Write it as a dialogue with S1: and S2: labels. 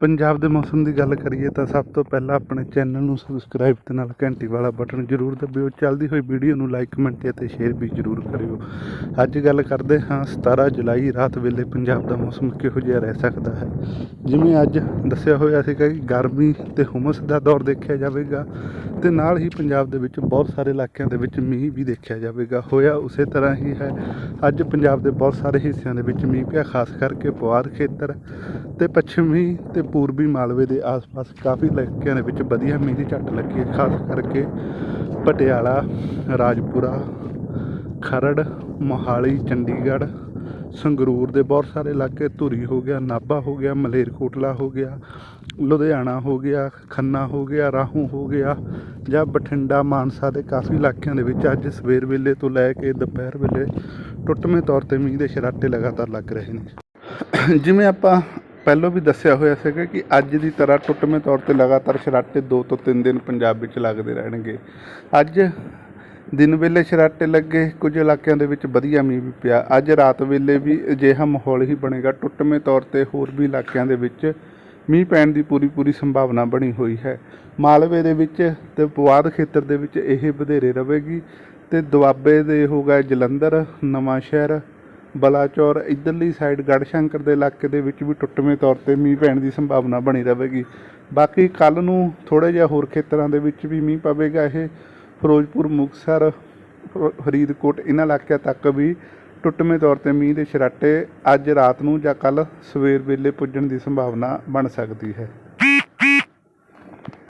S1: ਪੰਜਾਬ ਦੇ ਮੌਸਮ ਦੀ ਗੱਲ ਕਰੀਏ ਤਾਂ ਸਭ ਤੋਂ ਪਹਿਲਾਂ ਆਪਣੇ ਚੈਨਲ ਨੂੰ ਸਬਸਕ੍ਰਾਈਬ ਤੇ ਨਾਲ ਘੰਟੀ ਵਾਲਾ ਬਟਨ ਜ਼ਰੂਰ ਦਬਾਇਓ ਚੱਲਦੀ ਹੋਈ ਵੀਡੀਓ ਨੂੰ ਲਾਈਕ ਕਮੈਂਟ ਅਤੇ ਸ਼ੇਅਰ ਵੀ ਜ਼ਰੂਰ ਕਰਿਓ। ਅੱਜ ਗੱਲ ਕਰਦੇ ਹਾਂ 17 ਜੁਲਾਈ, ਰਾਤ ਵੇਲੇ ਪੰਜਾਬ ਦਾ ਮੌਸਮ ਕਿਹੋ ਜਿਹਾ ਰਹਿ ਸਕਦਾ ਹੈ? ਜਿਵੇਂ ਅੱਜ ਦੱਸਿਆ ਹੋਇਆ ਸੀਗਾ ਕਿ ਗਰਮੀ ਤੇ ਹੁਮਸ ਦਾ ਦੌਰ ਦੇਖਿਆ ਜਾਵੇਗਾ ਤੇ ਨਾਲ ਹੀ ਪੰਜਾਬ ਦੇ ਵਿੱਚ ਬਹੁਤ ਸਾਰੇ ਇਲਾਕਿਆਂ ਦੇ ਵਿੱਚ ਮੀਂਹ ਵੀ ਦੇਖਿਆ ਜਾਵੇਗਾ। ਹੋਇਆ ਉਸੇ ਤਰ੍ਹਾਂ ਹੀ ਹੈ। ਅੱਜ ਪੰਜਾਬ ਦੇ ਬਹੁਤ ਸਾਰੇ ਹਿੱਸਿਆਂ ਦੇ ਵਿੱਚ ਮੀਂਹ ਪਿਆ, ਖਾਸ ਕਰਕੇ ਪੁਆਧ ਖੇਤਰ ਤੇ ਪੱਛਮੀ ਤੇ ਪੂਰਬੀ ਮਾਲਵੇ ਦੇ ਆਸ-ਪਾਸ ਕਾਫੀ ਇਲਾਕਿਆਂ ਦੇ ਵਿੱਚ ਵਧੀਆ ਮੀਂਹ ਦੀ ਝੱਟ ਲੱਗੀ ਹੈ, ਖਾਸ ਕਰਕੇ ਪਟਿਆਲਾ, ਰਾਜਪੁਰਾ, ਖਰੜ, ਮੋਹਾਲੀ, ਚੰਡੀਗੜ੍ਹ, ਸੰਗਰੂਰ ਦੇ ਬਹੁਤ ਸਾਰੇ ਇਲਾਕੇ ਧੂਰੀ ਹੋ ਗਿਆ, ਨਾਭਾ ਹੋ ਗਿਆ ਮਲੇਰਕੋਟਲਾ ਹੋ ਗਿਆ, ਲੁਧਿਆਣਾ ਹੋ ਗਿਆ, ਖੰਨਾ ਹੋ ਗਿਆ, ਰਾਹੂ ਹੋ ਗਿਆ ਜਾਂ ਬਠਿੰਡਾ, ਮਾਨਸਾ ਦੇ ਕਾਫੀ ਇਲਾਕਿਆਂ ਦੇ ਵਿੱਚ ਅੱਜ ਸਵੇਰ ਵੇਲੇ ਤੋਂ ਲੈ ਕੇ ਦੁਪਹਿਰ ਵੇਲੇ ਟੁੱਟਵੇਂ ਤੌਰ ਤੇ ਮੀਂਹ ਦੇ ਸ਼ਰਾਟੇ ਲਗਾਤਾਰ ਲੱਗ ਰਹੇ ਨੇ। ਜਿਵੇਂ ਆਪਾਂ ਪਹਿਲਾਂ ਵੀ ਦੱਸਿਆ ਹੋਇਆ ਸੀਗਾ ਕਿ ਅੱਜ ਦੀ ਤਰ੍ਹਾਂ ਟੁੱਟਵੇਂ ਤੌਰ ਤੇ ਲਗਾਤਾਰ ਸ਼ਰਾਟੇ 2 ਤੋਂ 3 ਦਿਨ ਪੰਜਾਬ ਵਿੱਚ ਲੱਗਦੇ ਰਹਿਣਗੇ। ਅੱਜ ਦਿਨ ਵੇਲੇ ਸ਼ਰਾਟੇ ਲੱਗੇ, ਕੁਝ ਇਲਾਕਿਆਂ ਦੇ ਵਿੱਚ ਵਧੀਆ ਮੀਂਹ ਵੀ ਪਿਆ। ਅੱਜ ਰਾਤ ਵੇਲੇ ਵੀ ਅਜਿਹਾ ਮਾਹੌਲ ਹੀ ਬਣੇਗਾ। ਟੁੱਟਵੇਂ ਤੌਰ ਤੇ ਹੋਰ ਵੀ ਇਲਾਕਿਆਂ ਦੇ ਵਿੱਚ ਮੀਂਹ ਪੈਣ ਦੀ ਪੂਰੀ ਪੂਰੀ ਸੰਭਾਵਨਾ ਬਣੀ ਹੋਈ ਹੈ। ਮਾਲਵੇ ਦੇ ਵਿੱਚ ਤੇ ਪੁਆਧ ਖੇਤਰ ਦੇ ਵਿੱਚ ਇਹ ਵਧੇਰੇ ਰਹੇਗੀ ਤੇ ਦੁਆਬੇ ਦੇ ਹੋ ਗਏ ਜਲੰਧਰ ਨਵਾਂ ਸ਼ਹਿਰ ਬਲਾਚੌਰ ਇਧਰਲੀ ਸਾਈਡ ਗੜਸ਼ੰਕਰ ਦੇ ਇਲਾਕੇ ਦੇ ਵਿੱਚ ਵੀ ਟੁੱਟਵੇਂ ਤੌਰ ਤੇ ਮੀਂਹ ਪੈਣ ਦੀ ਸੰਭਾਵਨਾ ਬਣੀ ਰਹੇਗੀ। ਬਾਕੀ ਕੱਲ ਨੂੰ ਥੋੜੇ ਜਿਹਾ ਹੋਰ ਖੇਤਰਾਂ ਦੇ ਵਿੱਚ ਵੀ ਮੀਂਹ ਪਵੇਗਾ। ਇਹ ਫਿਰੋਜ਼ਪੁਰ, ਮੁਕਤਸਰ ਫਰੀਦਕੋਟ ਇਹਨਾਂ ਇਲਾਕਿਆਂ ਤੱਕ ਵੀ ਟੁੱਟਵੇਂ ਤੌਰ ਤੇ ਮੀਂਹ ਦੇ ਛਰਾਟੇ ਅੱਜ ਰਾਤ ਨੂੰ ਜਾਂ ਕੱਲ ਸਵੇਰ ਵੇਲੇ ਪੁੱਜਣ ਦੀ ਸੰਭਾਵਨਾ ਬਣ ਸਕਦੀ ਹੈ।